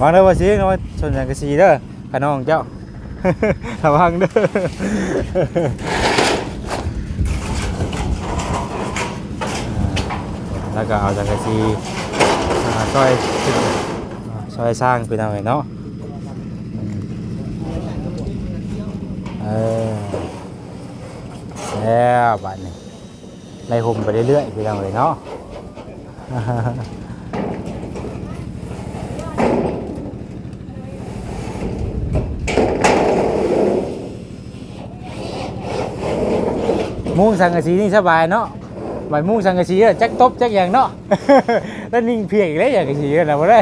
วางเด้อว่าสิเอาไว้ชนสังกะสีเด้อขน้องเจ้า ระวังเด้อแล้วก็เอาสังกะสีซอยซอยสร้างไปทางไหนเนาะเออแล้วบัดนี้ไล่ห่มไปเรื่อยๆไปทางไหนเนาะ มุ้งสังกะสีนี่สบายเนาะใบมุ้งสังกะสีอะจักตบจักอย่างเนาะ แล้วนิ่งเพียงอีกแล้วอย่างกะสีนะบ่ได้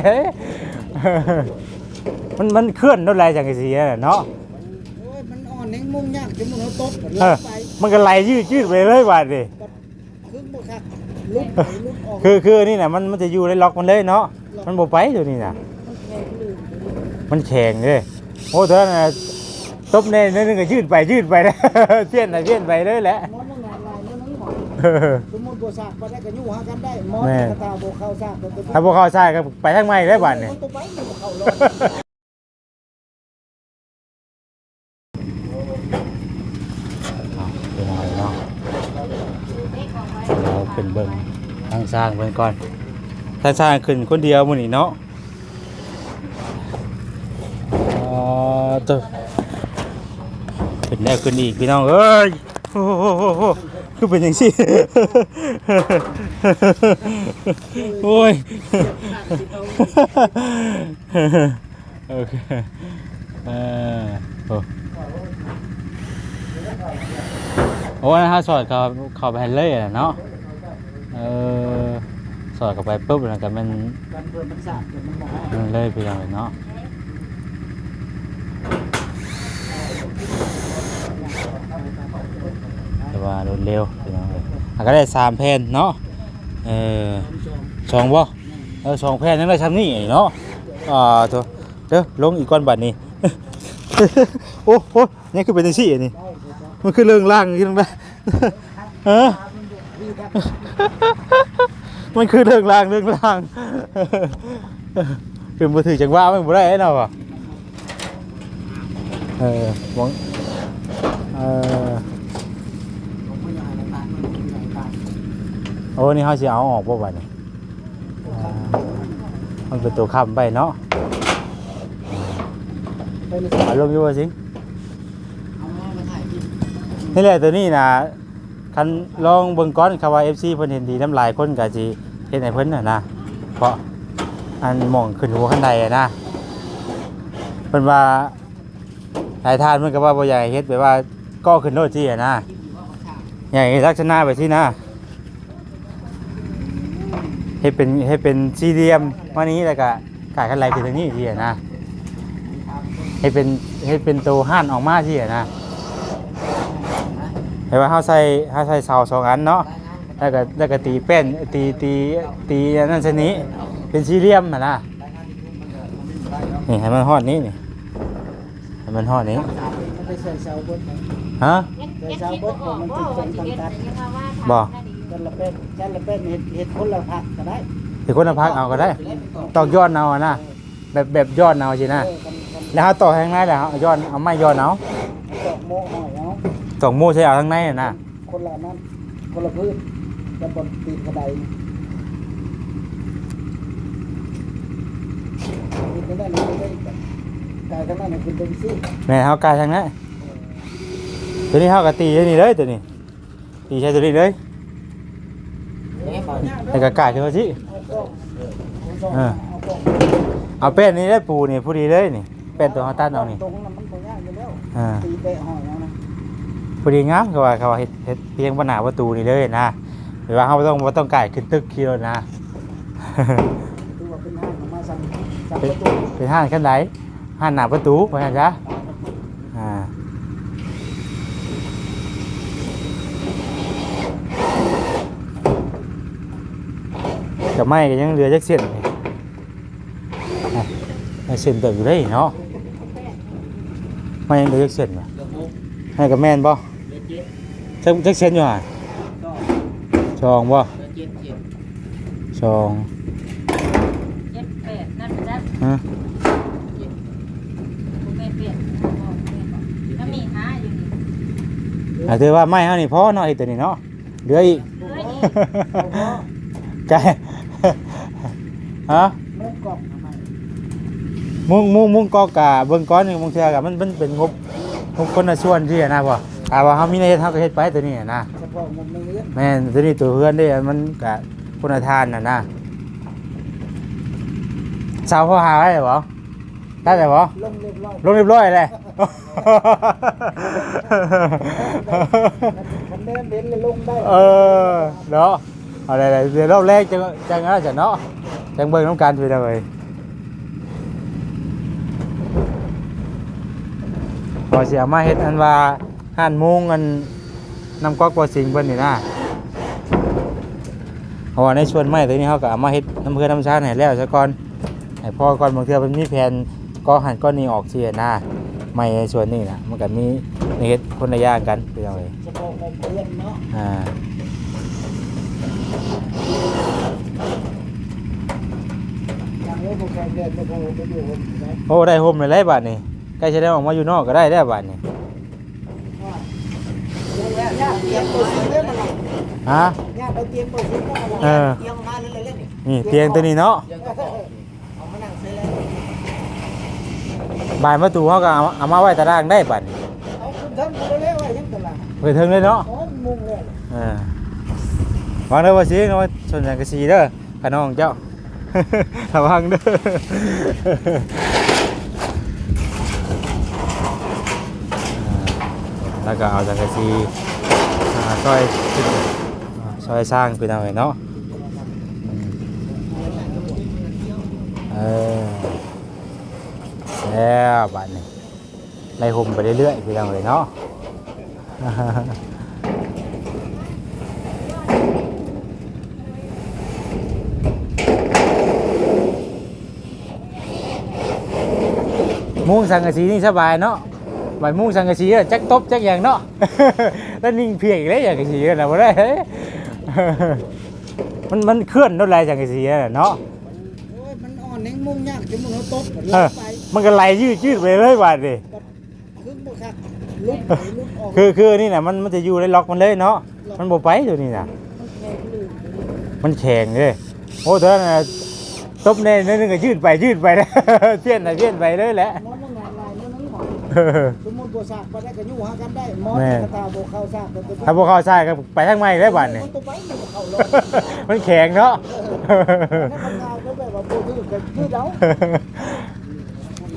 มันมันเคลื่อนรถไรสังกะสีน่ะเนาะ โอ้ยมันอ่อนเองมุ่งยากจะมุ่งเอาตบเอลองไปมันก็ไหลยืดยืดไปเลยว่าดิคือบ่คักลุกไปลุกออกคือคือนี่น่ะมันมันจะอยู่ในล็อกมันเลยเนาะ มันบ่ไปตัวนี้น่ะ มันแข็งลื่นมันแข็งเลยโอ้เท่านั้นน่ะ ตบในนั่นก็ยืดไปยืดไปนะ เพี้ยนไปเพี้ยนไปเลยแหละมอนมันงานลายมันนั่งหมอเออสมมุติบ่ซากบ่ได้ก็อยู่หากันได้มอนแม่กระตาบ่เข้าซากก็ตัวถ้าพวกเขาใช่ก็ไปทางไม่ได้บ้านนี่มันตัวไปมันบ่เข้ารอดเป็นอะไรเนาะเราเป็นเบิ่งทางสร้างเบิ่งก่อนทางสร้างขึ้นคนเดียวมื้อนี้เนาะอ๋อตัว เป็นแนวขึ้นอีกพี่น้องเอ้ยโอ้โหคือเป็นอย่างซี่โอ้ยโอเคเออโอ้โอ้นะฮะสอดเขาเขาไปเลยอะเนาะเออสอดเข้าไปปุ๊บแล้วก็มันเพื่อมันเดี๋ยวมันเลยไปเลยเนาะ ว่ารถเร็วไปเลยอะก็ได้สามแผ่นเนาะเออสองบ่เออสองแผ่นนั่นได้ทำนี่เนาะอ่าตัวเด้อลงอีกก้อนบัตรนี่โอ้โหนี่คือเป็นจังซี่นี่มันคือเรื่องล่างที่ลงไปเออมันคือเรื่องล่างเรื่องล่างคือมือถือจังว่ามันบ่ได้เนาะเออหวังเออ โอ้นี่เขาสิเอาออกบ่บัดนี้อ่ามันเป็นตัวค้ำไปเนาะเอาลงอยู่ว่สิเอามาถ่ายคลิปนี่แหละตัวนี้นะคันลองเบิ่งก้อนคำว่า FC เพิ่นเห็นดีน้ำลายคนก็สิเฮ็ดให้เพิ่นน่ะนะเพราะอันหมองขึ้นหัวคันใดอะนะเพิ่นว่าหลายทานเพิ่นก็ว่าบ่อยากให้เฮ็ดแบบว่าก็ขึ้นโลดที่อะนะ ให้ลักษณะแบบที่นะ เฮ็ดเป็นเฮ็ดเป็นสี่เหลี่ยมมานี้แล้วก็กายคันไหลขึ้นทางนี้ที่อะนะเฮ็ดเป็นเฮ็ดเป็นตัวห่านออกมาที่อะนะเห็นว่าเขาใส่เขาใส่เสาสองอันเนาะแล้วก็แล้วก็ตีแป้นตีตีตีอันนั่นชนี้เป็นสี่เหลี่ยมอะนะนี่ให้มันฮอดนี้นี่ให้มันฮอดนี้มันไปใส่เสาเบิดนะฮะบ่ กันละเป็นกันละเป็นเฮ็ดเฮ็ดคนละผักก็ได้ที่คนละพักเอาก็ได้ตอกย้อนเอาอะนะแบบแบบย้อนเอาสินะเออกันกันแล้วเขาต่อทางในแล้วเอาย้อนเอาไม้ย้อนเอาดอกโมหอยเอาตอกหมูใช้เอาทางในอะนะคนละนั้นคนละพื้นจะบนตีนกระไดนี่ไม่ได้ไม่ได้กายข้างหน้าเนี่ยคุณเป็นซี่แม่เขากายทางนั้นตัวนี้เขาก็ตีตัวนี้เลยตัวนี้ตีใช้ตัวนี้เลย แล้วก็กายขึ้นมาสิเอากล้องเอากล้องเออเอากล้องเอาแป้นนี้ได้ปูนี่ผู้ดีเลยนี่แป้นตัวเขาตัดเอานี่ตรงนั้นมันก็ยากอยู่แล้วอ่าตีเตะหอยเอานะผู้ดีงามเขาว่าเขาว่าเฮ็ดเฮ็ดเพียงปัญหาประตูนี่เลยนะหรือว่าเขาบ่ต้องบ่ต้องก่ายขึ้นตึกคิโลนะถือว่าเป็นห้างของมาสั่งสั่งเป็นประตูเป็นห้างขั้นไหนห้างหน้าประตูว่าซั่นจ้ะ กับไม้ก็ยังเหลือจักเส้นนี่อะให้เส้นเติบอยู่ได้เนาะไม่ยังเหลือจักเส้นวะให้กับแม่นบ่จักจักเส้นอยู่ห่าชองบ่ชองเจ็ดแปดฮะคุณแม่เปลี่ยนถ้ามีหาอยู่นี่อะถือว่าไม้เฮานี่พอเนาะไอ้ตัวนี้เนาะเหลืออีกเหลืออีกไก่ ฮะมุกกรอบทำไมมุงมุงมุงกอกะเบิ่งก้อนนี่มุงเทื่อกะมันมันเป็นงบงบคนละส่วนที่อะนะบ่ถ้าว่าเฮามีในเฮ็ดเฮาก็เฮ็ดไปตัวนี้อะนะเฉพาะมุมนี้แม่นตัวนี้ตัวเพื่อนเด้มันกะคุณทานน่ะนะสาวพ่อหาได้บ่ได้แต่บ่ลงเรียบร้อยลงเรียบร้อยเลยคันเดินเด่นเลยลงได้เออเนาะเอาได้ๆเดี๋ยวรอบแรกจังจังนะจะเนาะ จังเบิ่งน้ำกันไปเลยพอเสียมาเฮ็ดอันว่าห่านมุงอันน้ำก๊อกบ่สิงเพิ่นนี่นะเพราะว่าในส่วนไม้ตัวนี้เฮาก็เอามาเฮ็ดน้ำเพื่อน้ำชาติให้แล้วซะก่อนให้พ่อก่อนบางเทื่อมันมีแผนก็หันก้อนนี้ออกเสียหน้าไม้ในส่วนนี้น่ะมันก็มีในเฮ็ดคนละอย่างกันไปเลยเฉพาะมุมเพื่อนเนาะอ่า อย่างนี้ผมเคยเดินไปดูไปดูนะโอ้ได้โฮมเลยได้บาทนี่ใกล้จะได้ออกมาอยู่นอกก็ได้ได้บาทนี่ญาติเตรียมตัวซื้อได้มาหน่อยฮะญาติไปเตรียมตัวซื้อได้มาหน่อยเออ เตรียมมาเลยเล่นนี่เตียงตัวนี้เนาะเอามานั่งซื้อแล้วบานประตูเขาก็เอาเอามาไว้ตารางได้บาทนี่เอาคุณทำมาเร็วๆไว้ยังตลาดเปิดเทิงเลยเนาะโอ้มุงเลยเออวางเด้อว่าสิเนาะชนสังกะสีเด้อขน้องเจ้า ระวังเด้ออ่าแล้วก็เอาสังกะสีอ่าซอยขึ้นอ่าซอยสร้างไปเอาไว้เนาะเออแล้วบัดนี้ไล่ห่มไปเรื่อยๆพี่น้องเลยเนาะ มุ้งสังกะสีนี่สบายเนาะใบมุ้งสังกะสีอะจักตบจักอย่างเนาะ แล้วนิ่งเพียงอีกเลยอย่างกะสีกันนะบ่ได้มันมันเคลื่อนรถไรสังกะสีอะเนาะโอ้ยมันอ่อนเองมุงยากจะมุงเอาตบเอลองไปมันก็ไหลยืดยืดไปเลยบาดดิคือบ่คักลุกไปลุกออกคือคือนี่นะมันมันจะอยู่ในล็อกมันเลยเนาะ มันบ่ไปตัวนี้นะมันแข็งลืมมันแข็งเลยโอ้เธอน่ะ ตบในนั่นนึงก็ยืดไปยืดไปนะ เพี้ยนไปเพี้ยนไปเลยแหละมองมันงานลายมันนึงหมอเออสมมุติบ่สากบ่ได้ก็อยู่หากันได้หมอแม่กระตาบ่เข้าสากก็ถ้าพวกเขาใช่ก็ไปทางไม่ได้บาดนี่มันตัวไปมันก็เข้าลงมันแข็งเนาะแล้วทำงานก็แบบว่าบ่ยืดก็ยืดเอา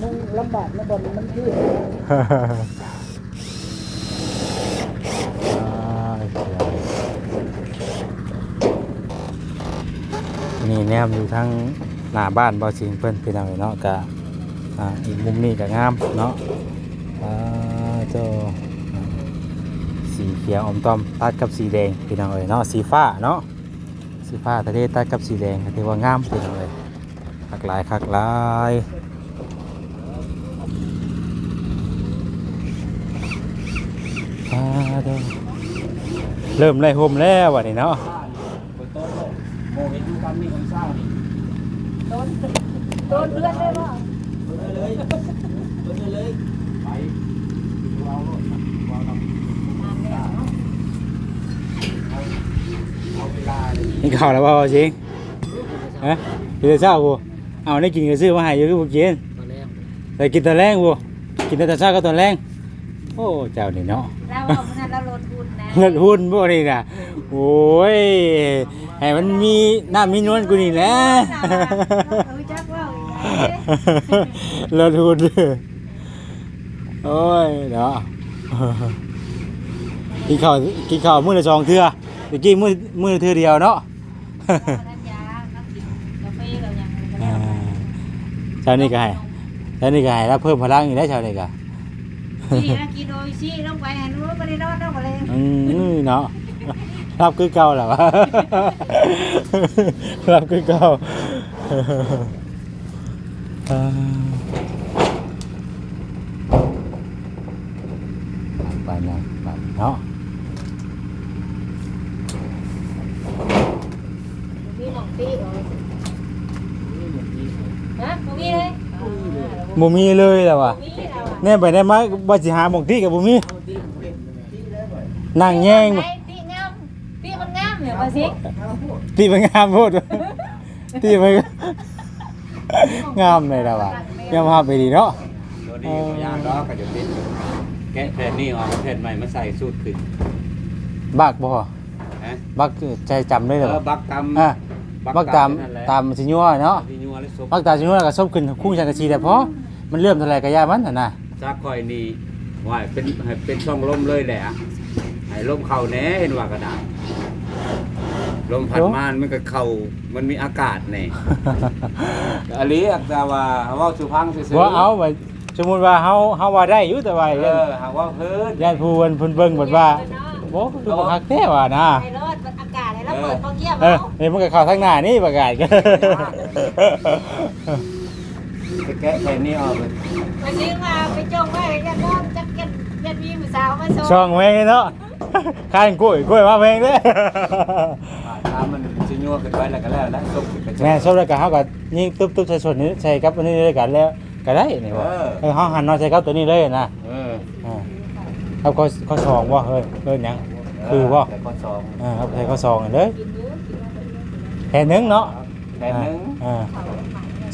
มันลำบากนะบ่มันยืดนี่แนมอยู่ทั้ง หน้าบ้านบ่อสิงเพิ่นพี่น้องเนาะกะอ่าอีกมุมนี้ก็งามเนาะอ่าเจ้าสีเขียวอมต้อมตัดกับสีแดงพี่น้องเอ้ยเนาะสีฟ้าเนาะสีฟ้าทะเลตัดกับสีแดงถือว่างามพี่น้องเอ้ยคักหลายคักหลายเด้อเริ่มไล่ห่มแล้ววันนี้เนาะ โดนโดนเลือดเลยว่านี่ข่าวแล้วเปล่าจริงฮะกินแต่เช้ากูเอาได้กินก็ซื้อมาให้อยู่คือบ่กินแต่กินตอนแรงกูกินแต่ตอนเช้าก็ตอนแรงโอ้เจ้านี่เนาะเราเอามันเราลดทุนนะเงินหุ้นพวกนี้น่ะโอ้ย ให้มันมีหน้ามีนวลกูนี่แหละเออจักว่าเลิศหุ้นโอ้ยเนาะกินข้าวกินข้าวมื้อละสองเทื่อตะกี้มื้อมื้อละเทื่อเดียวเนาะน้ำยาน้ำกินกาแฟเรายังอ่าเช้านี้ก็ให้เช้านี้ก็ให้แล้วเพิ่มพลังอีกแล้วเช้านี้ก็นี่นะกินโดยซี่ลงไปหันนู้นไม่ได้นอนนอนอะไรอืมเนาะ รับคือเก่าแหละวะ รับคือเก่าอ่าไปนะไปเนาะมีหมองตีเหรอฮะมีเลยบ่มีเลยแล้วว่ะมีแล้วอะแน่ไปได้มาบ่สิหาหม่องที่ก็บ่มีนั่งแย่งไอ้ตีงามตี มันงามเหรอมาสิตีมันงามโพดตีมันงามเลยแล้วว่ะยอมรับไปดีเนาะตัวนี้บ่ยากดอกก็จะติดแกะแผ่นนี้ออกแผ่นใหม่มาใส่สูตรขึ้นบักบ่ฮะบักใจจำได้เอเหรออบักตามอะบักตามนั่นแหละตามสิยัวเนาะที่ยัวและซุปบักตามสิยัวก็ซบขึ้นคุ้งชังกะชีแต่พอมันเริ่มเท่าไหร่ก็ย่ามันน่ะนะซากค่อยนี่ว่าเป็นให้เป็นช่องลมเลยแหละให้ลมเข้าแหน่เห็นว่ากระดาษ ลมพัดมามันก็เข้ามันมีอากาศแน่อันนี้อัตราว่าเว้าสุพังซื่อๆบ่เอาไว้สมมุติว่าเฮาเฮาว่าได้อยู่แต่ว่าเอย่านอหากว่าเพิ่นย่านผู้เพิ่นเพิ่นเบิ่งเบิดว่าบ่คือบ่คักแท้ว่านะไอ้รถมันอากาศให้เราเปิดพอเกียร์เออเอานี่มันก็เข้าทางหน้านี่ประกาศก็ไปแกะแผ่นนี้ออกเลยไปซื้อมาไปจงไว้จะนอนจักเก็ตเย็ดวีผู้สาวมาส่งช่องแม่งเนาะ ข้างกล้วยกล้วยมาแม่งเด้ออ่าถ้ามันสิยัวขึ้นไปแล้วก็แล้วนะซุปขึ้นไปแม่ชอบแล้วก็เฮาก็ยิงตุ๊บๆใส่ส่วนนี้ใส่กับอันนี้ด้วยกันแล้วก็ได้นี่บ่เออเฮาหันเนาะใส่กับตัวนี้เลยนะเอออ่าเอาข้อข้อสองบ่เฮ้ยเฮ้ยหยังคือบ่แต่ข้อสองอ่าเอาใส่ข้อสองอันเด้อแผ่นหนึงเนาะแผ่นหนึงอ่า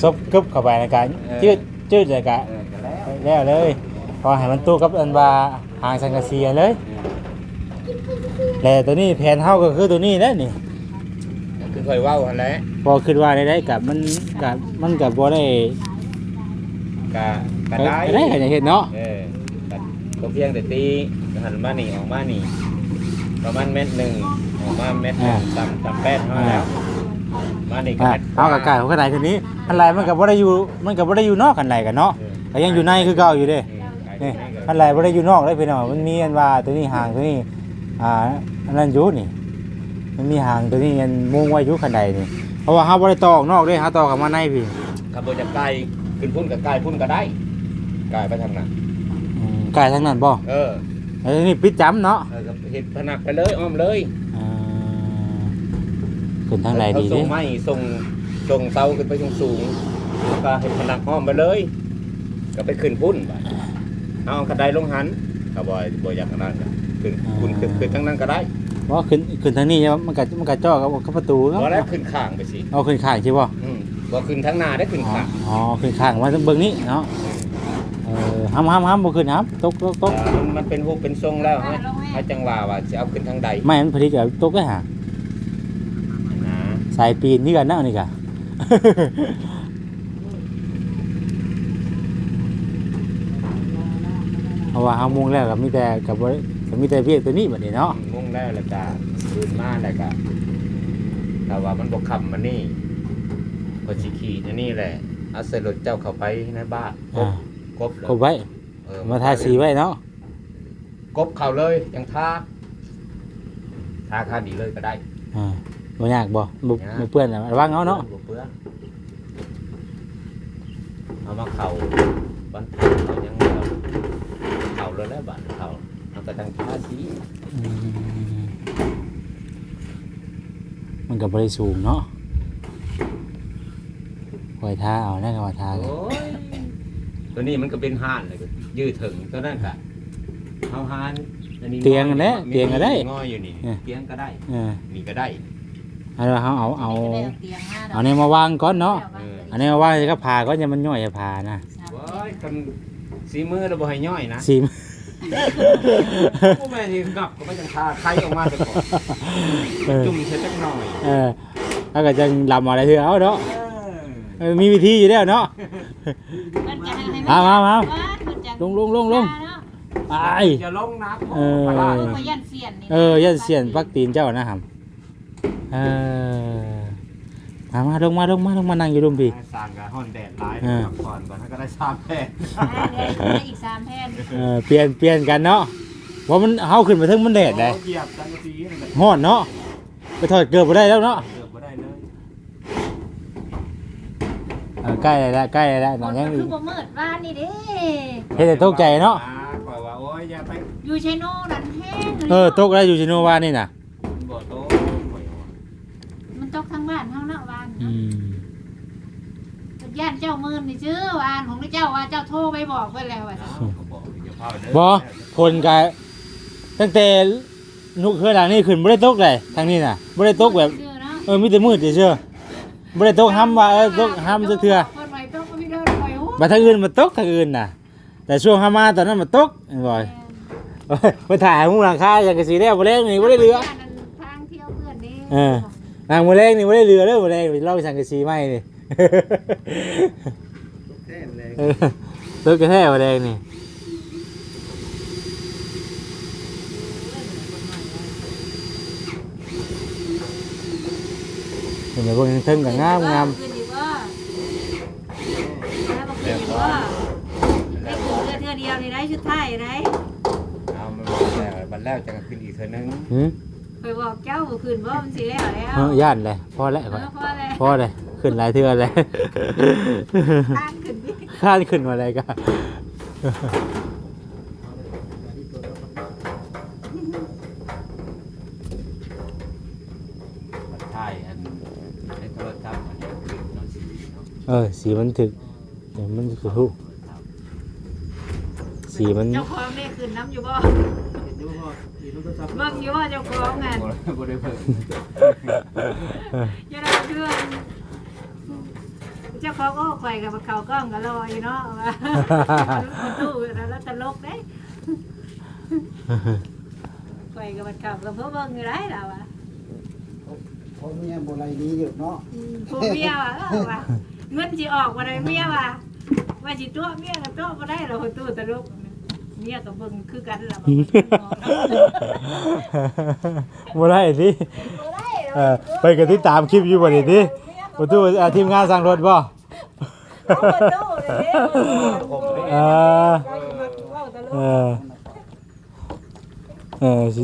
ซบกึบเข้าไปในการเออจืดจืดเลยกะเออก็แล้วแล้วเลย พอให้มันตู้กับอันว่าหางสังกะสีเลย แต่ตัวนี้แผนเฮาก็คือตัวนี้แหละนี่คือค่อยเว้าหั่นแหละพอคิดว่าได้ได้กับมันกับมันกับบ่ได้กะกะก็ได้ได้ก็จะเห็นเนาะเออก็ก็เพียงแต่ตีหันมานี่ออกมานี่ ประมาณเม็ดหนึ่งออกมาเม็ดหนึ่งตำตำแป้นเท่านั้นแล้วมานี่ก็อ่าเม็ดเอากับไก่ของขนาดตัวนี้อันไรมันก็บ่ได้อยู่มันก็บ่ได้อยู่นอกกันไรกันเนาะก็ยังอยู่ในคือเก่าอยู่เด้ อืมนี่อันไรบ่ได้อยู่นอกเลยพี่น้องมันมีอันว่าตัวนี้ห่างตัวนี้อ่า อันนั้นอยู่นี่ มันมีห่างตัวนี้อันมุงไว้อยู่คันใดนี่เพราะว่าเฮาบ่ได้ต่อออกนอกเด้เฮาต่อเข้ามาในพี่ขับรถจากไกลขึ้นพุ่นกับไกลพุ่นก็ได้ไกลไปทางนั้นอืมไก่ทั้งนั้นบ่เออไอ้นี่ปิดจ้ำเนาะเออก็เห็ดพนักไปเลยอ้อมเลยอ่าขึ้นทางใดดีเขาส่เด้งไม้ส่งส่งเตาขึ้นไปสูงสูงๆแล้วก็เห็ดพนักอ้อมไปเลย ก็ไปขึ้นพุ่นไปเอากระไดลงหันก็บ่อยบ่อยอยากขนาดนั้น ขึ้นพุ่นขึ้นขึ้นทั้งนั้นก็ได้ว่าขึ้นขึ้นทางนี้ใช่ปะมันก็มันก็จ่อกับกับประตูเนาะบ่แล้วขึ้นข้างไปสิเอาขึ้นข้างใช่ป่ะอืมบ่ขึ้นทั้งหน้าได้ขึ้นข้างอ๋อขึ้นข้างมาเบิ่งนี้เนาะเออห้ามห้ามห้ามบ่ขึ้นห้ามตกตกตกเอ่อมันมันเป็นรูปเป็นทรงแล้วให้ให้จังหวะว่าจะเอาขึ้นทางใดไม่มันพอดีกับตกได้หานะสายปีนนี่กันนะอันนี่กะเพราะว่าเฮามุ่งแล้วก็มีแต่กับบ่ ก็มีแต่เวียกตัวนี้บัดนี้เนาะมุ่งแล้วแล้วก็คืนมาแล้วก็แต่ว่ามันบ่คำมันนี่ก็สิขี่อันนี่แหละเอาใส่รถเจ้าเข้าไปในบ้านกอ่าบกบแล้วกบไว้เออมาทาสีไว้เนาะกบเข้าเลยยังทาทาคาดีเลยก็ได้อ่าบ่ยากบ่บ่ยากบ่เปื้อนน่ะระวังเอาเนาะบ่เปลืองเอามาเข้าบันเขายังเอาเข้าเลยแล้วบัดเข้า เอาแต่ทางทาสีอืมมันก็บ่ได้สูงเนาะปล่อยท่าเอาแล้วก็ว่าท่ากันโอ้ยตัวนี้มันก็เป็นห่านเลยก็ยืดถึงตัวนั้นก็เอาห่านอันนี้เตียงอันเนี้ยมีเตียงก็ได้งอยอยู่นี่เนี่ยเตียงก็ได้เออนี่ก็ได้เอาละเอาเอาเอาจะได้เตียงมาดกเอาเนี่ยมาวางก่อนเนาะเอออันนี้มาวางก็ผ่าก็จะมันย่อยจะผ่านะว้ายกันสีมือเราบ่ให้ย่อยนะซิม โอ้แม่นี่งับก็ไม่จังทาไข่ออกมาแต่ก่อนเออจุ่มเสร็จจักหน่อยเออแล้วก็จะลำอะไรเถอะเอาเนาะเออเออมีวิธีอยู่แล้วเนาะ มันจะให้ให้เอาเอาเอา มันจะลงลงลงลงไปอย่าลงนะเออปลาร้าลงไปยันเสียนนี่เออยันเสียนปักตีนเจ้านะครับเออ มามาลงมาลงมาลงมานั่งอยู่รุมพี่ สร้างกับห้อนแดดหลายเออ พักผ่อนก่อนถ้าก็ได้สามแพร่ได้อีกสามแผ่นเออเปลี่ยนเปลี่ยนกันเนาะว่ามันเฮาขึ้นมาถึงมันแดดเลยโอ้เหยียบจังสีนี่ก็ฮ้อนเนาะไปถอดเกือบบ่ได้แล้วเนาะเกือบบ่ได้เลยเออใกล้แล้วใกล้แล้วคนั่นนมัยังนคือบ่มืดบ้านนี่เด้เฮ็ดให้ตกใจเนาะ อ่ปล่อยว่าโอ้ยอย่าไปอยู่ชัยโน่นั่นแห้งเออตกแล้วอยู่ชิโนวานี่น่ะ บ่โตปล่อยว่า มันตกทางบ้าน เฮาเนาะบ้านอืเนาะมย่านเจ้ามื่นนี่ชื่อว่าอ่านของเจ้าว่าเจ้าโทรไปบอกเพิ่นแล้วว่าเขาบอกอย่าเผาเด้บ่คนกะตั้งแต่นุกเคยหลังนี่ขึ้นบ่ได้ตกเลยทางนี้น่ะบ่ได้ตกแบบชื่อเนาะเออมีแต่มืดเฉยๆบ่ได้ตกห้ำว่าเออตกห้ำจักเทื่อเพิ่นไว้ตกก็มีเด้อไว้ฮู้บัดทางอื่นมันตกทางอื่นน่ะ แต่ช่วงห้ามาตอนนั้นมันตกบ่อยเอ้ยไปถ่ายมุงหลังคาอย่างกะสีแล้วบ่แรงนี่บ่ได้เรือทางเที่ยวเพื่อนนี่เออนางบ่แรงนี่บ่ได้เรือเด้อบ่แรงเราไปสั่งกะสีใหม่นี่ แท้เลยเออตกกระแท้บ่แรงนี่เห็นไหมพวกนี้เทิงก็งามงามขึ้นดีบ่แล้วบ่ขึ้นดีบ่ได้ขึ้นเทื่อเดียวนี่ได้ชุดไทยได้เอามันบอกแล้วบัดแล้วจะขึ้นอีกเทื่อนึงหืมเคยบอกเจ้าบ่ขึ้นบ่มันสิแล้วแล้วเอ้าย่านเลยพอแล้วก่อนอพอแล้วพอเลย ขึ้นหลายเทื่อเลยทางขึ้นดิข้านขึ้นมาอะไรกันบัดท้ายอันให้โทรศัพท์มันจะขึ้นเนาะสีเนาะเออ สีมันถึกเดี๋ยวมันคือทุกสีมันเจ้าของนี่ขึ้นน้ำอยู่บ่เห็นดูพ่อมีโทรศัพท์เบิ่งอยู่ว่าเจ้าของอะบ่บ่ได้เพิ่ม อย่าได้เพื่อน เจ้าของโอ้ข่อยกับเขากล้องก็รออยู่เนาะว่าคนตู้แล้วตลกเด้ข่อยกับเขากับเพิ่นเบิ่งอยู่ได้ล่ะว่ะเพราะเมียโบราณนี้อยู่เนาะผู้เมียว่ะเออว่ะเงินสิออกบ่ได้เมียว่ะว่าสิตัวเมียกับตัวบ่ได้เราคนตู้ตลกเมียกับเบิ่งคือกันล่ะบ่บ่ได้สิเออไปกันที่ตามคลิปอยู่บ่นี่ดิประตูอ่าทีมงานสั่งรถบ่ เอาคนตู้เลยเออเออเออสิ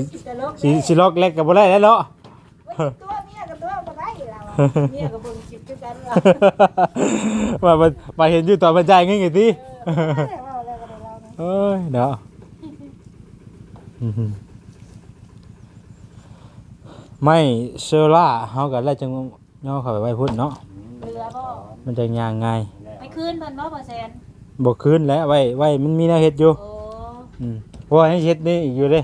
สิสิล็อกเล็กก็บ่ได้แล้วเนาะ ตัวเมียกับตัวบ่ได้ล่ะเมียกับเบิ่งคลิปคือกันล่ะว่ามันไปเห็นอยู่ตอนมันจ่ายงินไงติเอ้ยเนาะไม่เชอร่าเฮาก็แล้วจังย่อเข้าไปไว้พุ่นเนาะมันจะยางง่าย ไปคืนเพิ่นบ่บ่แซนบ่คืนแล้วไว้ไว้มันมีแนวเฮ็ดอยู่โอ้อืมเพราะว่าให้เฮ็ดนี่อีกอยู่เด้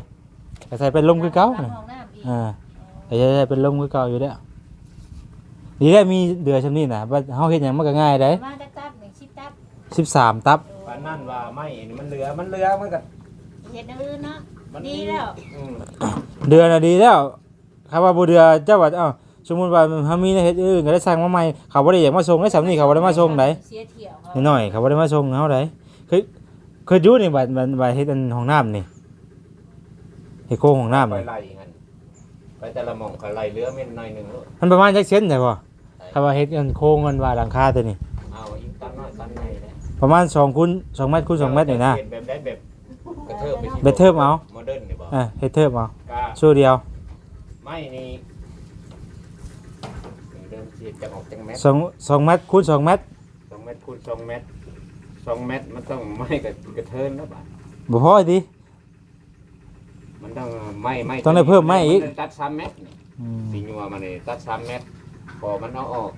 ก็ใส่เป็นลมคือเก่าหลังน่ะห้องน้ำอีกอ่าแต่จะใส่เป็นลมคือเก่าอยู่เด้อนี่แหละมีเดือชำนี้น่ะว่าเฮาเฮ็ดหยังมันก็ง่ายเด้มาจักตับนี่ชิบตับ13 ตับปานนั่นว่าไม่นี่มันเหลือมันเหลือมันก็เฮ็ดอย่างอื่นเนาะ มันดีแล้ว อืม เดือนน่ะดีแล้วคำว่าบ่เดือเจ้าว่าเอ้า สมมุติว่าเฮามีแนวเฮ็ดอื่นก็ได้สั่งมาใหม่เขาบ่ได้อยากมาส่งได้สำนี้เขาบ่ได้มาส่งไดเสียเที่ยวเขาน้อยๆเขาบ่ได้มาส่งเฮาไดเคยเคยอยู่นี่บัดบัดบัดเฮ็ดอันห้องน้ำนี่เฮ็ดโครงห้องน้ำไปนี่ไล่กันไปแต่ละหม่องก็ไล่เหลือเม็ดหน่อยหนึงลูกมันประมาณจักเซนได้บ่คำว่าเฮ็ดอันโครงมันว่าหลังคาตัวนี้ เอาอีกตันน้อยตันใหญ่เลยประมาณ2คูณ2เมตรคูณ2เมตรนี่นะเห็แบบได้แบบกระเทิบไปสิเบ็ดเทิบเอา โมเดิร์นนี่บ่อะเฮ็ดเทิบเอาก็สู้เดียว ไม่นี่ เริ่มสิจะออกจังแมตรสองสองเมตรคูณสองเมตรสองเมตรคูณสองเมตรสองเมตรมันต้องไม่กับกระเทินแล้วบ่ะบ่พอดิมันต้องไม่ไม่ต้องได้เพิ่มไม้อีก นตัดสามเมตรนี่อืมสีนัวมันนี่ตัดสามเมตรพอมันเอาออก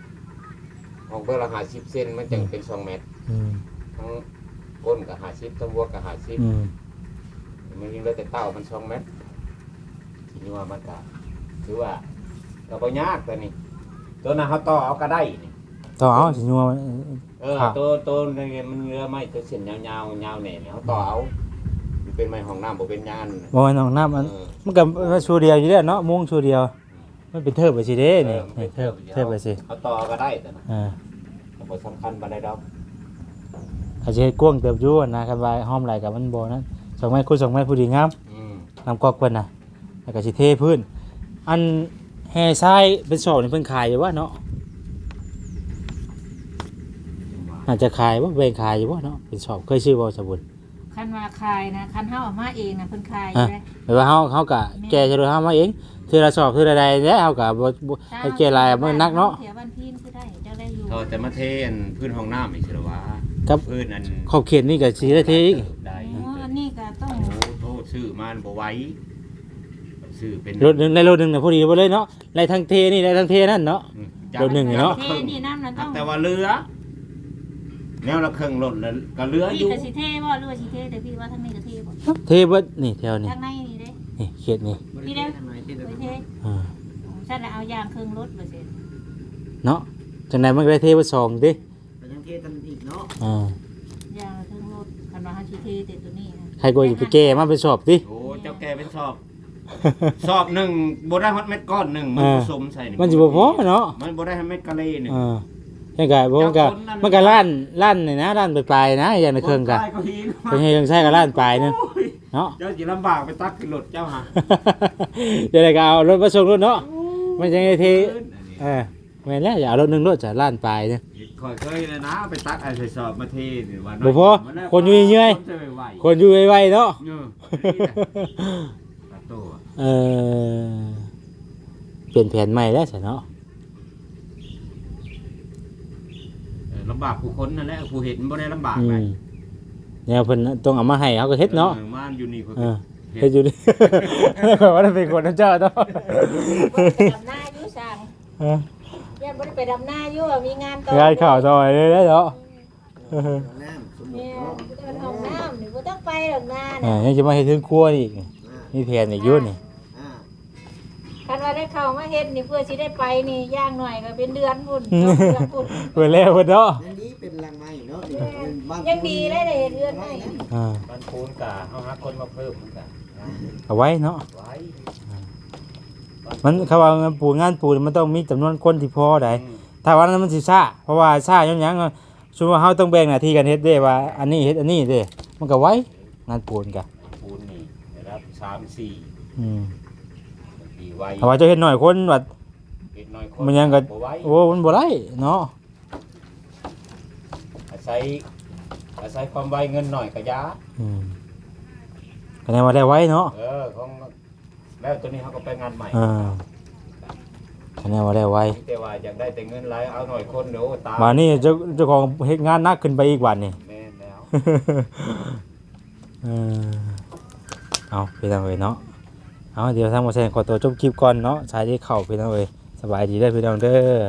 ออกเบอร์ละหาสิบเซนมันจึงเป็นสองเมตรอืมทั้งก้นกับหาสิบทั้งวัวกับหาสิบอืมมันยิ่งเหลยแต่เต้ามันสองเมตรสีนัวมันก็ถือว่าเราก็ยากตัวนี้ ตัวนั้นเขาต่อเอากระได้นี่ต่อเอาสิยัวเออครับ ตัวตัวนี่มันเงือไม้ตัวเส้นยาวๆยาวแหน่เนี่ยเขาต่อเอามันเป็นไม้ห้องน้ำบ่เป็นยานน่ะบ่ให้น้องน้ำมัน เออ มันก็มันชูเดียวอยู่แล้วเนาะมุ้งชูเดียว มันเป็นเทิบไปสิเด้นี่ออมันี่นเทิบอยู่เทิบไปสิเขาต่อก็ได้แต่นะอ่าบ่สำคัญบ่ได้ดอกอาจจะให้กว้างเติบอยู่นะคันว่าห้อมไหลกับมันบ่นั้นสองเมตรคูณสองเมตรพอดีงามอืม น้ำกอกเพิ่นน่ะแล้วก็สิเทพื้น อัน แห่ทรายเป็นสอบนี่เพิ่นขายอยู่ว่าเนาะอาจจะขายบ่แบ่งขายอยู่ว่าเนาะเป็นสอบเคยชื่อบ่สบุญคันว่าคายนะคันเฮาเอามาเองนะเพิ่นคายอะได้หรือว่าเฮาเฮาก็แก้จะโดยเฮามาเองเทื่อละสอบเทื่อละใดแล้วเฮาก็บ่บ่ให้แก้หลายมันนักเนาะเสียบ้านพีนคือได้เจ้าได้อยู่เขาแต่มาเทอันพื้นห้องน้ำอีกสิหรอวะครับพื้นอันขอบเขตนี่ก็สิได้เทอีกได้อ๋ออันนี้ก็ต้องโอ้โทษซื้อมันบ่ไหว้ ซื้อเป็นรถหนึงในรถหนึงน่ะพอดีบ่เลยเนาะในทางเทนี่ในทางเทนั่นเนาะ อืมรถหนึ่งเนาะ เทนี่น้ำนั้นต้องแต่ว่าเรือแนวละเครื่องรถแล้วก็เหลืออพี่ยู่ก็สิเท่บ่หรือว่าสิเท่แต่พี่ว่าทางนี้ก็เท่บ่เทเบิดนี่แถวนี้ทางในนี่เด้ นี่เขตนี่พี่เด้ไปเท่อ่าฉันน่ะเอายางเครื่องรถบ่เสร็จเนาะจังไดมันก็ได้เทเบิดสองดิแต่ยังเททันอีกเนาะอ่ายางเครื่องรถคันว่าเฮาสิเท่แต่ตัวนี้นะใครก็สิไปแก้มาไปสอบดิโอ้เจ้าแกเป็นสอบ สอบหนึ่งบ่ได้ฮอดเม็ดก้อนหนึ่งมันเออผสมใส่มันสิบ่พอเนาะมันบ่ได้ให้เม็ดกะเลหนึ่ง อ่าจังไงบ่มันก็เจ้าคนนั้นมันก็ล้านล้านนี่นะล้านไปปลายๆนะอย่างในเครื่องก็ตายก็หินเป็นให้เครื่องใช้ก็ล้านปลายนึงโอ้ยเนาะเจ้าสิลำบากไปตักขึ้นรถเจ้าหาเดี๋ยวได้ก็เอารถมาส่งรถเนาะมันจังไดเทเออแม่นแล้วอย่าเอารถหนึงรถจะล้านปลายนึงคอยเคยเลยนะไปตักไอ้ใส่สอบมาเทหรือว่าบ่พอคนอยู่เยื่อยคนจะไหวคนอยู่ไวๆเนาะเออนี่แหละตัดตัว เออเปลี่ยนแผนใหม่แล้วสิเนาะเออลำบากผู้คนนั่นแหละผู้เห็นบ่ได้ลำบากอืไปมแนวเพิ่นต้องเอามาให้เขาก็เฮ็ดเนาะออมันอยู่นี่เขาเอก็อเฮ็ดอยู่ดิข่อยว่าได้เป็นคนนั้นเจ้าเนาะบ่ได้ไปดำหน้าอยู่สั่งเออยันบ่ได้ไปดำหน้าอยู่อะมีงานต่องานข่าวต่อยเลยได้เนาะเออน้ำสมุนเนี่ยเนาะเป็นห้องน้ำนี่บ่ต้องไปดอกนาเอน่ะอยังจะมาเฮ็ดถึงครัวอีกอ่ามีแผนอีกอยู่นี่อ่า คันว่าได้เข้ามาเฮ็ดนี่เพื่อสิได้ไปนี่ย่างหน่อยก็เป็นเดือนพุ่นสองเดือนพุ่นเปิดแล้วเพิ่นเนาะอันนี้เป็นรังไม้เนาะนี่เป็นบ้านยังดีได้ได้เห็นเดือนใหม่อ่าบ้านปูนกะเอาหาคนมาเพิ่มมันกะเอาไว้เนาะไว้มันเขาว่างานปูงานปูนี่มันต้องมีจำนวนคนที่พอได้อืมถ้าว่านั้นมันสิช้าเพราะว่าช้าย้อนหยังสมมุติว่าเฮาต้องแบ่งหน้าที่กันเฮ็ดเด้ว่า อันนี้เฮ็ดอันนี้เด้มันก็ไว้งานปูนก็ปูนนี่นะครับสามสี่อืม ปีไว้ถ้าว่าเจะเฮ็ดน้อยคนว่า เฮ็ดน้อยคนมันยังก็ บ่ไว้โอ้มันบ่ได้เนาะอาศัยอาศัยความไวเงินหน่อยก็ยาอืมก็แน่ว่าได้ไว้เนาะเออของแล้วตัวนี้เขาก็ไปงานใหม่อ่าก็แน่ว่าได้ไว้แต่ว่าอยากได้แต่เงินหลายเอาหน่อยคนเดี๋ยวตามวันนี้เจ้าเจ้าของเฮ็ดงานหนักขึ้นไปอีกวันนี่ แม่นแล้ว เออเอาไปทางเลยเนาะ เอาเดี๋ยวทางหมอแซงขอตัวจบคลิปก่อนเนาะชายที่เข่าไปทางเลยสบายดีได้พี่น้องเด้อ